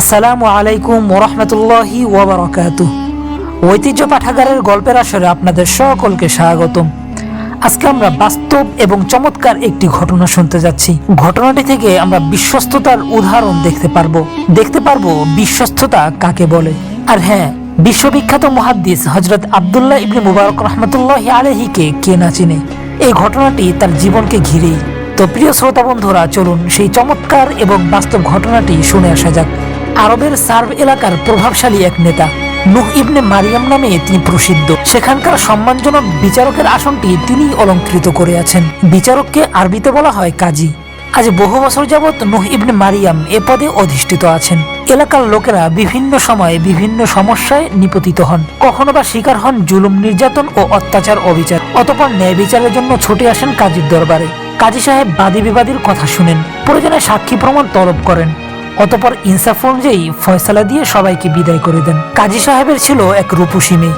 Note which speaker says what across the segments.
Speaker 1: আসসালামু আলাইকুম ওরহমতুল্লাহি ওবরাকাতু। ঐতিহ্য পাঠাগারের গল্পের আসরে আপনাদের সকলকে স্বাগতম। আজকে আমরা বাস্তব এবং চমৎকার একটি ঘটনা শুনতে যাচ্ছি। ঘটনাটি থেকে আমরা বিশ্বস্ততার উদাহরণ দেখতে পারব। দেখতে পারব বিশ্বস্ততা কাকে বলে। আর হ্যাঁ বিশ্ববিখ্যাত মুহাদ্দিস হজরত আবদুল্লাহ ইবনে মুবারক রহমতুল্লাহ আলহিকে কে না চিনে? এই ঘটনাটি তার জীবনকে ঘিরেই তো প্রিয় শ্রোতা বন্ধুরা, চলুন সেই চমৎকার এবং বাস্তব ঘটনাটি শুনে আসা যাক। আরবের সার্ভ এলাকার প্রভাবশালী এক নেতা। নুহ ইবনে মারিয়াম নামে তিনি প্রসিদ্ধ। সেখানকার সম্মানজনক বিচারকের আসনটি তিনি অলঙ্কৃত করে আছেন। বিচারককে আরবিতে বলা হয় কাজী। আজ বহু বছর যাবৎ নুহ ইবনে মারিয়াম এ পদে অধিষ্ঠিত আছেন। এলাকার লোকেরা বিভিন্ন সময়ে বিভিন্ন সমস্যায় নিপতিত হন। কখনো বা শিকার হন জুলুম নির্যাতন ও অত্যাচার অবিচার। অতপর ন্যায় বিচারের জন্য ছুটে আসেন কাজীর দরবারে। কাজী সাহেব বাদী বিবাদীর কথা শুনেন। প্রয়োজনে সাক্ষী প্রমাণ তলব করেন। অতপর ইনসাফ অনুযায়ী ফয়সালা দিয়ে সবাইকে বিদায় করে দেন। কাজী সাহেবের ছিল এক রূপসী মেয়ে।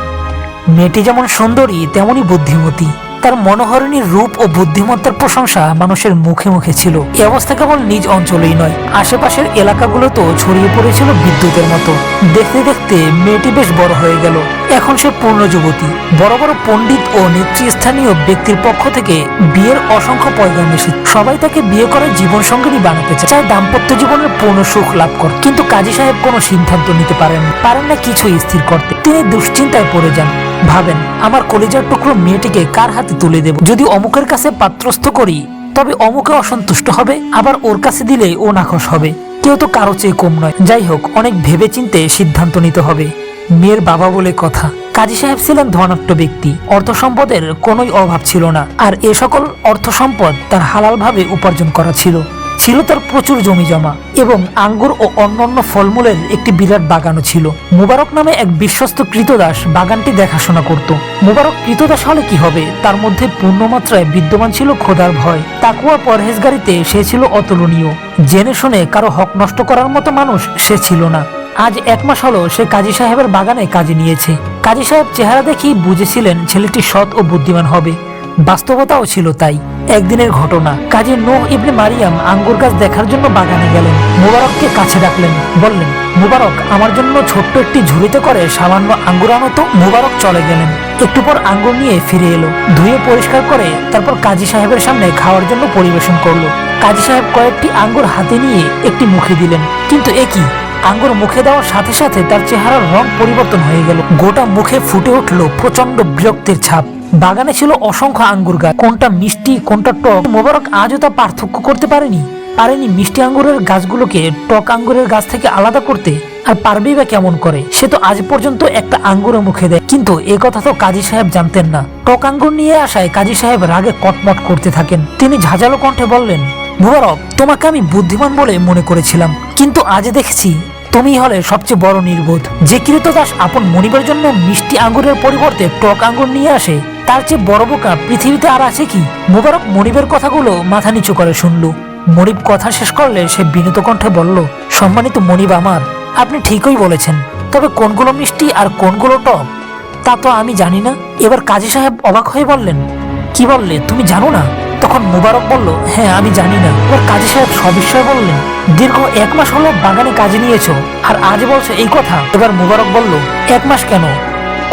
Speaker 1: মেয়েটি যেমন সুন্দরী, তেমনই বুদ্ধিমতী। তার মনোহরণীর রূপ ও বুদ্ধিমত্তার প্রশংসা মানুষের মুখে মুখে ছিল। এ অবস্থা কেবল নিজ অঞ্চলেই নয়, আশেপাশের এলাকাগুলোতেও ছড়িয়ে পড়েছিল বিদ্যুতের মতো। দেখতে দেখতে মেয়েটি বেশ বড় হয়ে গেল। এখন সে পূর্ণ যুবতী বড় বড় পণ্ডিত ও নেতৃস্থানীয় ব্যক্তির পক্ষ থেকে বিয়ের অসংখ্য পয়গাম এসেছে সবাই তাকে বিয়ে করে জীবন সঙ্গিনী বানাতে চায় দাম্পত্য জীবনের পূর্ণ সুখ লাভ কর। কিন্তু কাজী সাহেব কোনো সিদ্ধান্ত নিতে পারেন পারেন না কিছুই স্থির করতে। তিনি দুশ্চিন্তায় পড়ে যান। ভাবেন, আমার কলিজার টুকরো মেয়েটিকে কার হাতে তুলে দেব? যদি অমুকের কাছে পাত্রস্থ করি, তবে অমুকে অসন্তুষ্ট হবে, আবার ওর কাছে দিলে ও নাখোশ হবে। কেউ তো কারও চেয়ে কম নয়। যাই হোক, অনেক ভেবে চিনতে সিদ্ধান্ত নিতে হবে। মেয়ের বাবা বলে কথা। কাজী সাহেব ছিলেন ধনাট্য ব্যক্তি। অর্থ সম্পদের কোনোই অভাব ছিল না। আর এ সকল অর্থ সম্পদ তার হালালভাবে উপার্জন করা ছিল। ছিল তার প্রচুর জমি জমা এবং আঙ্গুর ও অন্যান্য ফলমূলের একটি বিরাট বাগানও ছিল। মুবারক নামে এক বিশ্বস্ত কৃতদাস বাগানটি দেখাশোনা করত। মুবারক কৃতদাস হলে কি হবে? তার মধ্যে পূর্ণমাত্রায় বিদ্যমান ছিল খোদার ভয়। তাকুয়া পরহেজগারিতে সে ছিল অতুলনীয়। জেনে শুনে কারও হক নষ্ট করার মতো মানুষ সে ছিল না। আজ এক মাস হলো সে কাজী সাহেবের বাগানে কাজে নিয়েছে। কাজী সাহেব চেহারা দেখেই বুঝেছিলেন ছেলেটি সৎ ও বুদ্ধিমান হবে। বাস্তবতাও ছিল তাই। একদিনের ঘটনা। কাজী নোহ ইবনে মারিয়াম আঙ্গুর গাছ দেখার জন্য বাগানে গেলেন। মুবারককে কাছে ডাকলেন। বললেন, মুবারক, আমার জন্য ছোট্ট একটি ঝুড়িতে করে সামান্য আঙ্গুর আনো তো। মুবারক চলে গেলেন। একটু পর আঙ্গুর নিয়ে ফিরে এলো। ধুয়ে পরিষ্কার করে তারপর কাজী সাহেবের সামনে খাওয়ার জন্য পরিবেশন করল। কাজী সাহেব কয়েকটি আঙ্গুর হাতে নিয়ে একটি মুখে দিলেন। কিন্তু এ কি? আঙ্গুর মুখে দেওয়ার সাথে সাথে তার চেহারার রং পরিবর্তন হয়ে গেল। গোটা মুখে ফুটে উঠল প্রচণ্ড বিরক্তির ছাপ। বাগানে ছিল অসংখ্য আঙ্গুর গাছ। কোনটা মিষ্টি, কোনটা টক? মোবারক আজও তা পার্থক্য করতে পারেনি। পারেনি মিষ্টি আঙ্গুরের গাছগুলোকে টক আঙ্গুরের গাছ থেকে আলাদা করতে। আর পারবেই বা কেমন করে? সে তো আজ পর্যন্ত একটা আঙ্গুরের মুখে দেয়। কিন্তু এ কথা তো কাজী সাহেব জানতেন না। টক আঙ্গুর নিয়ে আসায় কাজী সাহেব রাগে কটমট করতে থাকেন। তিনি ঝাঁঝালো কণ্ঠে বললেন, মুবারক, তোমাকে আমি বুদ্ধিমান বলে মনে করেছিলাম। কিন্তু আজ দেখেছি, তুমি হলে সবচেয়ে বড় নির্বোধ। যে কৃতদাস আপন মনিবের জন্য মিষ্টি আঙ্গুরের পরিবর্তে টক আঙ্গুর নিয়ে আসে তার চেয়ে বড় বোকা পৃথিবীতে আর আছে কি? মুবারক মনিবের কথাগুলো মাথা নিচু করে শুনল। মনিব কথা শেষ করলে সে বিনীত কণ্ঠে বলল, সম্মানিত মনিব আমার, আপনি ঠিকই বলেছেন। তবে কোনগুলো মিষ্টি আর কোনগুলো টক, তা তো আমি জানি না। এবার কাজী সাহেব অবাক হয়ে বললেন, কি বললে, তুমি জানো না? তখন মুবারক বলল হ্যাঁ আমি জানি না। এবার কাজী সাহেব সবিস্ময় বললেন, দীর্ঘ এক মাস হলো বাগানে কাজে নিয়েছো, আর আজ বলছো এই কথা? এবার মুবারক বলল, এক মাস কেন?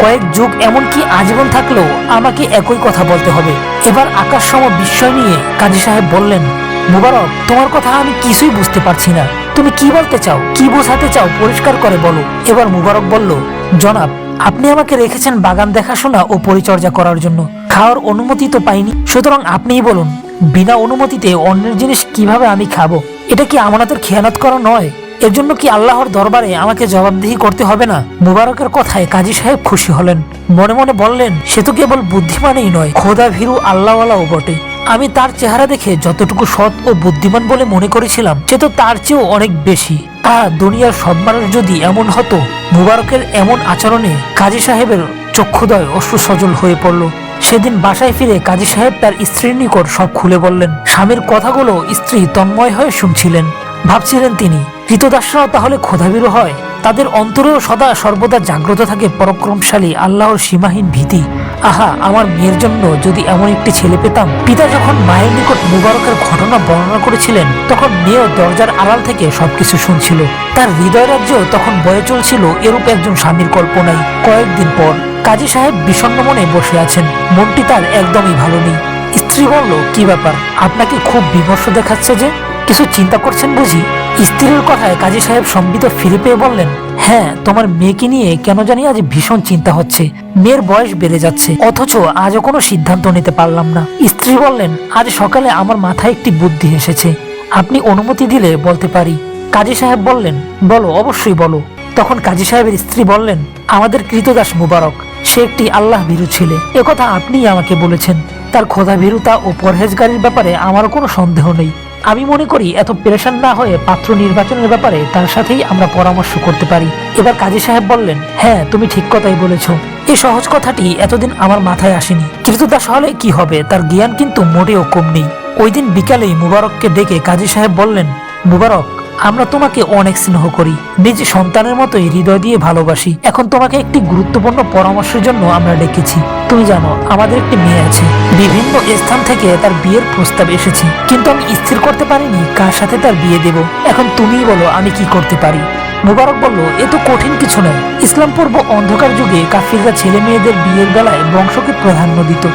Speaker 1: কয়েক যুগ এমনকি আজীবন থাকলেও আমাকে একই কথা বলতে হবে। এবার আকাশ সম বিস্ময় নিয়ে কাজী সাহেব বললেন, মুবারক, তোমার কথা আমি কিছুই বুঝতে পারছি না। তুমি কি বলতে চাও? কি বোঝাতে চাও? পরিষ্কার করে বলো। এবার মুবারক বলল, জনাব, আপনি আমাকে রেখেছেন বাগান দেখাশোনা ও পরিচর্যা করার জন্য। খাওয়ার অনুমতি তো পাইনি। সুতরাং আপনিই বলুন, বিনা অনুমতিতে অন্যের জিনিস কীভাবে আমি খাব? এটা কি আমানতের খেয়ানত করা নয়? এর জন্য কি আল্লাহর দরবারে আমাকে জবাবদিহি করতে হবে না? মুবারকের কথায় কাজী সাহেব খুশি হলেন। মনে মনে বললেন, সে তো কেবল বুদ্ধিমানই নয় খোদা ভীরু আল্লাহওয়ালাও বটে। আমি তার চেহারা দেখে যতটুকু সৎ ও বুদ্ধিমান বলে মনে করেছিলাম, সে তো তার চেয়েও অনেক বেশি। আহ দুনিয়ার সব মানুষ যদি এমন হতো, মুবারকের এমন আচরণে কাজী সাহেবের চক্ষুদয় অশ্রু সজল হয়ে পড়ল। সেদিন বাসায় ফিরে কাজী সাহেব তার স্ত্রীর নিকট সব খুলে বললেন, স্বামীর কথাগুলো স্ত্রী তন্ময় হয়ে শুনছিলেন। ভাবছিলেন তিনি কৃতদাসরাও তাহলে ক্ষোধাবিরু হয়? তাদের অন্তরেও সদা সর্বদা জাগ্রত থাকে পরাক্রমশালী আল্লাহর সীমাহীন ভীতি। আহা, আমার মেয়ের জন্য যদি এমন একটি ছেলে পেতাম। পিতা যখন মায়ের নিকট মুবারকের ঘটনা বর্ণনা করেছিলেন, তখন মেয়েও দরজার আড়াল থেকে সবকিছু শুনছিল। তার হৃদয় রাজ্য তখন বয়ে চলছিল এরূপ একজন স্বামীর কল্পনায়। কয়েকদিন পর কাজী সাহেব বিষণ্ণ মনে বসে আছেন। মনটি তার একদমই ভালো নেই। স্ত্রী বলল, কি ব্যাপার? আপনাকে খুব বিমর্ষ দেখাচ্ছে যে কিছু চিন্তা করছেন বুঝি? স্ত্রীর কথায় কাজী সাহেব সম্বিত ফিরে পেয়ে বললেন হ্যাঁ তোমার মেয়েকে নিয়ে কেন জানি আজ ভীষণ চিন্তা হচ্ছে। মেয়ের বয়স বেড়ে যাচ্ছে, অথচ আজও কোনো সিদ্ধান্ত নিতে পারলাম না। স্ত্রী বললেন, আজ সকালে আমার মাথায় একটি বুদ্ধি এসেছে। আপনি অনুমতি দিলে বলতে পারি। কাজী সাহেব বললেন, বলো, অবশ্যই বলো। তখন কাজী সাহেবের স্ত্রী বললেন, আমাদের কৃতদাস মুবারক, সে একটি আল্লাহ ভীরু ছেলে। একথা আপনিই আমাকে বলেছেন। তার খোদা ভীরুতা ও পরহেজগারির ব্যাপারে আমারও কোনো সন্দেহ নেই। আমি মনে করি এত প্রেশান না হয়ে পাত্র নির্বাচনের ব্যাপারে তার সাথেই আমরা পরামর্শ করতে পারি। এবার কাজী সাহেব বললেন হ্যাঁ তুমি ঠিক কথাই বলেছ। এই সহজ কথাটি এতদিন আমার মাথায় আসেনি। কিন্তু তা হলে কি হবে, তার জ্ঞান কিন্তু মোটেও কম নেই। ওই দিন বিকালেই মুবারককে ডেকে কাজী সাহেব বললেন, মুবারক। আমরা তোমাকে অনেক স্নেহ করি। নিজ সন্তানের মতোই হৃদয় দিয়ে ভালোবাসি। এখন তোমাকে একটি গুরুত্বপূর্ণ পরামর্শের জন্য আমরা ডেকেছি। তুমি জানো, আমাদের একটি মেয়ে আছে। বিভিন্ন স্থান থেকে তার বিয়ের প্রস্তাব এসেছে। কিন্তু আমি স্থির করতে পারিনি কার সাথে তার বিয়ে দেব। এখন তুমিই বলো, আমি কি করতে পারি? মুবারক বলল, এ তো কঠিন কিছু নয়। ইসলাম পূর্ব অন্ধকার যুগে কাফিররা ছেলে মেয়েদের বিয়ের বেলায় বংশকে প্রাধান্য দিত।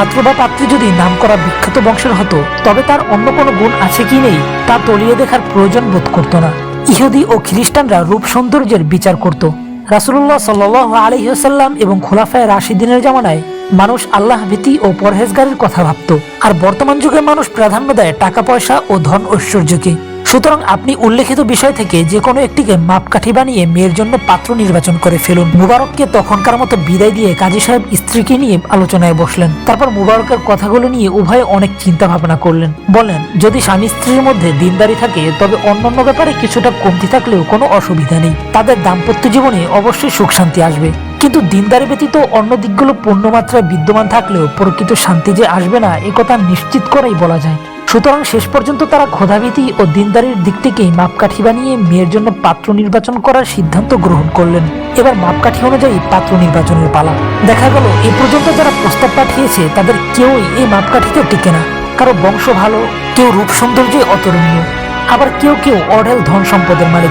Speaker 1: পাত্র বা পাত্রী যদি নাম করা বিখ্যাত বংশের হতো, তবে তার অন্য কোনো গুণ আছে কি নেই, তা তলিয়ে দেখার প্রয়োজন বোধ করত না। ইহুদি ও খ্রিস্টানরা রূপ সৌন্দর্যের বিচার করত। রাসুল্লাহ সাল আলহিহাল্লাম এবং খোলাফায় রাশিদিনের জামানায় মানুষ আল্লাহ ভীতি ও পরহেজগারের কথা ভাবত। আর বর্তমান যুগে মানুষ প্রাধান্য দেয় টাকা পয়সা ও ধন ঐশ্বর্যকে। সুতরাং আপনি উল্লেখিত বিষয় থেকে যে কোনো একটিকে মাপকাঠি বানিয়ে মেয়ের জন্য পাত্র নির্বাচন করে ফেলুন। মুবারককে তখনকার মতো বিদায় দিয়ে কাজী সাহেব স্ত্রীকে নিয়ে আলোচনায় বসলেন। তারপর মুবারকের কথাগুলো নিয়ে উভয়ে অনেক চিন্তা ভাবনা করলেন। বলেন, যদি স্বামী স্ত্রীর মধ্যে দিনদারি থাকে, তবে অন্যান্য ব্যাপারে কিছুটা কমতি থাকলেও কোনো অসুবিধা নেই। তাদের দাম্পত্য জীবনে অবশ্যই সুখ শান্তি আসবে। কিন্তু দিনদারি ব্যতীত অন্য দিকগুলো পূর্ণমাত্রায় বিদ্যমান থাকলেও প্রকৃত শান্তি যে আসবে না, একথা নিশ্চিত করেই বলা যায়। সুতরাং শেষ পর্যন্ত তারা ক্ষোধাভীতি ও দিনদারির দিক দিকটিকেই মাপকাঠি বানিয়ে মেয়ের জন্য পাত্র নির্বাচন করার সিদ্ধান্ত গ্রহণ করলেন। এবার মাপকাঠি অনুযায়ী পাত্র নির্বাচনের পালা। দেখা গেল, এ পর্যন্ত যারা প্রস্তাব পাঠিয়েছে, তাদের কেউই এই মাপকাঠিতে টিকে না। কারও বংশ ভালো, কেউ রূপ সৌন্দর্যে অতরণীয় আবার কেউ কেউ অঢেল ধন সম্পদের মালিক।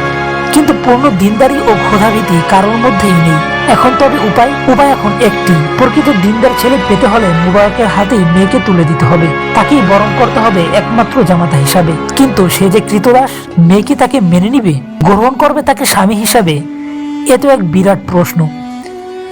Speaker 1: কিন্তু পূর্ণ দিনদারি ও ক্ষোধাভীতি কারোর মধ্যেই নেই। এখন তবে উপায় উপায় এখন একটি। প্রকৃত দিনদার ছেলে পেতে হলে মুবারকের হাতেই মেয়েকে তুলে দিতে হবে। তাকেই বরণ করতে হবে একমাত্র জামাতা হিসাবে। কিন্তু সে যে কৃতদাস মেয়েকে তাকে মেনে নিবে? গ্রহণ করবে তাকে স্বামী হিসাবে? এ তো এক বিরাট প্রশ্ন।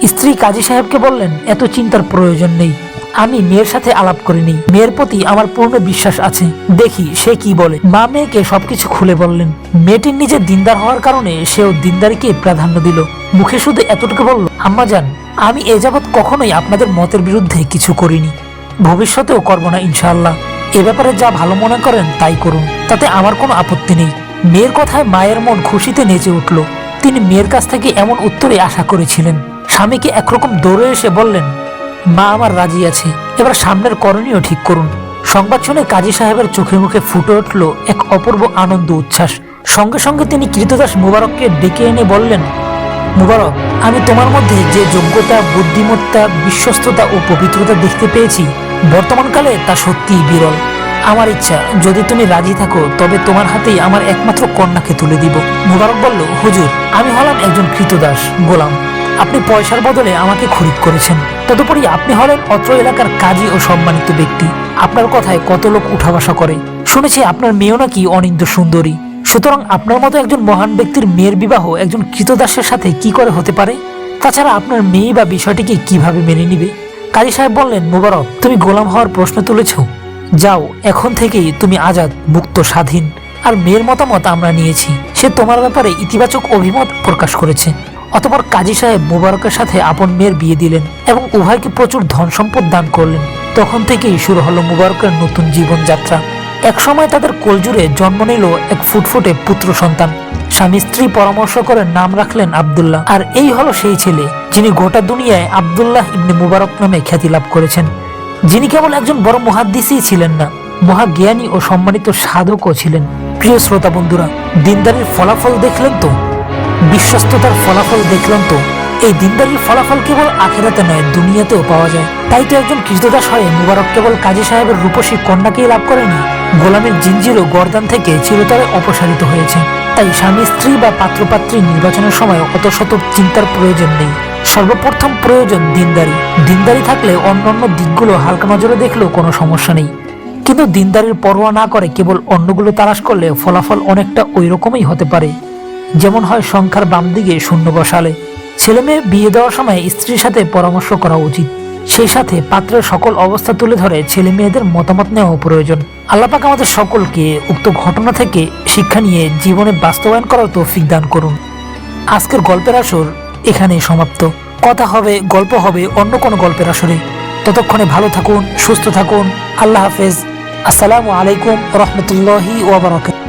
Speaker 1: স্ত্রী কাজী সাহেবকে বললেন, এত চিন্তার প্রয়োজন নেই। আমি মেয়ের সাথে আলাপ করিনি। মেয়ের প্রতি আমার পূর্ণ বিশ্বাস আছে। দেখি সে কি বলে। মা মেয়েকে সবকিছু খুলে বললেন। মেয়েটির নিজের দিনদার হওয়ার কারণে সেও দিনদারিকে প্রাধান্য দিল। মুখে শুধু এতটুকু বলল, আম্মা যান, আমি এ যাবৎ কখনোই আপনাদের মতের বিরুদ্ধে কিছু করিনি। ভবিষ্যতেও করব না, ইনশাআল্লাহ। এ ব্যাপারে যা ভালো মনে করেন তাই করুন। তাতে আমার কোনো আপত্তি নেই। মেয়ের কথায় মায়ের মন খুশিতে নেচে উঠল। তিনি মেয়ের কাছ থেকে এমন উত্তরে আশা করেছিলেন। স্বামীকে একরকম দৌড়ে এসে বললেন মা আমার রাজি আছে। এবার সামনের করণীয় ঠিক করুন। সংবাদ শুনে কাজী সাহেবের চোখে মুখে ফুটে উঠল এক অপূর্ব আনন্দ উচ্ছ্বাস। সঙ্গে সঙ্গে তিনি কৃতদাস মুবারককে ডেকে এনে বললেন, মুবারক, আমি তোমার মধ্যে যে যোগ্যতা, বুদ্ধিমত্তা, বিশ্বস্ততা ও পবিত্রতা দেখতে পেয়েছি বর্তমানকালে তা সত্যিই বিরল। আমার ইচ্ছা, যদি তুমি রাজি থাকো, তবে তোমার হাতেই আমার একমাত্র কন্যাকে তুলে দিব। মুবারক বলল, হুজুর, আমি হলাম একজন কৃতদাস গোলাম। আপনি পয়সার বদলে আমাকে খরিদ করেছেন। তদুপরি আপনি হলেন অত্র এলাকার কাজী ও সম্মানিত ব্যক্তি। আপনার কথায় কত লোক উঠা বসা করে। শুনেছি আপনার মেয়েও নাকি অনিন্দ সুন্দরী। সুতরাং আপনার মতো একজন মহান ব্যক্তির মেয়ের বিবাহ একজন কৃতদাসের সাথে কি করে হতে পারে? তাছাড়া আপনার মেয়ে বা বিষয়টিকে কীভাবে মেনে নিবে? কাজী সাহেব বললেন, মুবারক, তুমি গোলাম হওয়ার প্রশ্ন তুলেছ? যাও, এখন থেকেই তুমি আজাদ, মুক্ত, স্বাধীন। আর মেয়ের মতামত আমরা নিয়েছি। সে তোমার ব্যাপারে ইতিবাচক অভিমত প্রকাশ করেছে। অতপর কাজী সাহেব মুবারকের সাথে আপন মেয়ের বিয়ে দিলেন এবং উভয়কে প্রচুর ধন সম্পদ দান করলেন। তখন থেকেই শুরু হলো মুবারকের নতুন জীবনযাত্রা। এক সময় তাদের কোলজুড়ে জন্ম নিল এক ফুটফুটে পুত্র সন্তান। স্বামী স্ত্রী পরামর্শ করে নাম রাখলেন আব্দুল্লাহ। আর এই হলো সেই ছেলে, যিনি গোটা দুনিয়ায় আব্দুল্লাহ ইবনে মুবারক নামে খ্যাতি লাভ করেছেন। যিনি কেবল একজন বড় মহাদ্দিসই ছিলেন না, মহাজ্ঞানী ও সম্মানিত সাধকও ছিলেন। প্রিয় শ্রোতা বন্ধুরা, দিনদারির ফলাফল দেখলেন তো? বিশ্বস্ততার ফলাফল দেখলাম তো। এই দিনদারির ফলাফল কেবল আখেরাতে নয়, দুনিয়াতেও পাওয়া যায়। তাই তো একজন কৃষ্ণদাস হয়ে মুবারক কেবল কাজী সাহেবের রূপসী কন্যাকেই লাভ করেনি গোলামের জিঞ্জিরও গর্দান থেকে চিরতরে অপসারিত হয়েছে। তাই স্বামী, স্ত্রী বা পাত্রপাত্রী নির্বাচনের সময় অত শত চিন্তার প্রয়োজন নেই। সর্বপ্রথম প্রয়োজন দিনদারি। দিনদারি থাকলে অন্যান্য দিকগুলো হালকা নজরে দেখলেও কোনো সমস্যা নেই। কিন্তু দিনদারির পরোয়া না করে কেবল অন্যগুলো তালাশ করলে ফলাফল অনেকটা ওই রকমই হতে পারে। যেমন হয় সংখ্যার বাম দিকে শূন্য বসালে। ছেলে মেয়ে বিয়ে দেওয়ার সময় স্ত্রীর সাথে পরামর্শ করা উচিত। সেই সাথে পাত্রের সকল অবস্থা তুলে ধরে ছেলে মেয়েদের মতামত নেওয়া প্রয়োজন। আল্লাপাক আমাদের সকলকে উক্ত ঘটনা থেকে শিক্ষা নিয়ে জীবনে বাস্তবায়ন করার তৌফিক দান করুন। আজকের গল্পের আসর এখানেই সমাপ্ত। কথা হবে, গল্প হবে অন্য কোনো গল্পের আসরে। ততক্ষণে ভালো থাকুন, সুস্থ থাকুন। আল্লাহ হাফেজ। আসসালামু আলাইকুম রহমতুল্লাহি ওবরাকাত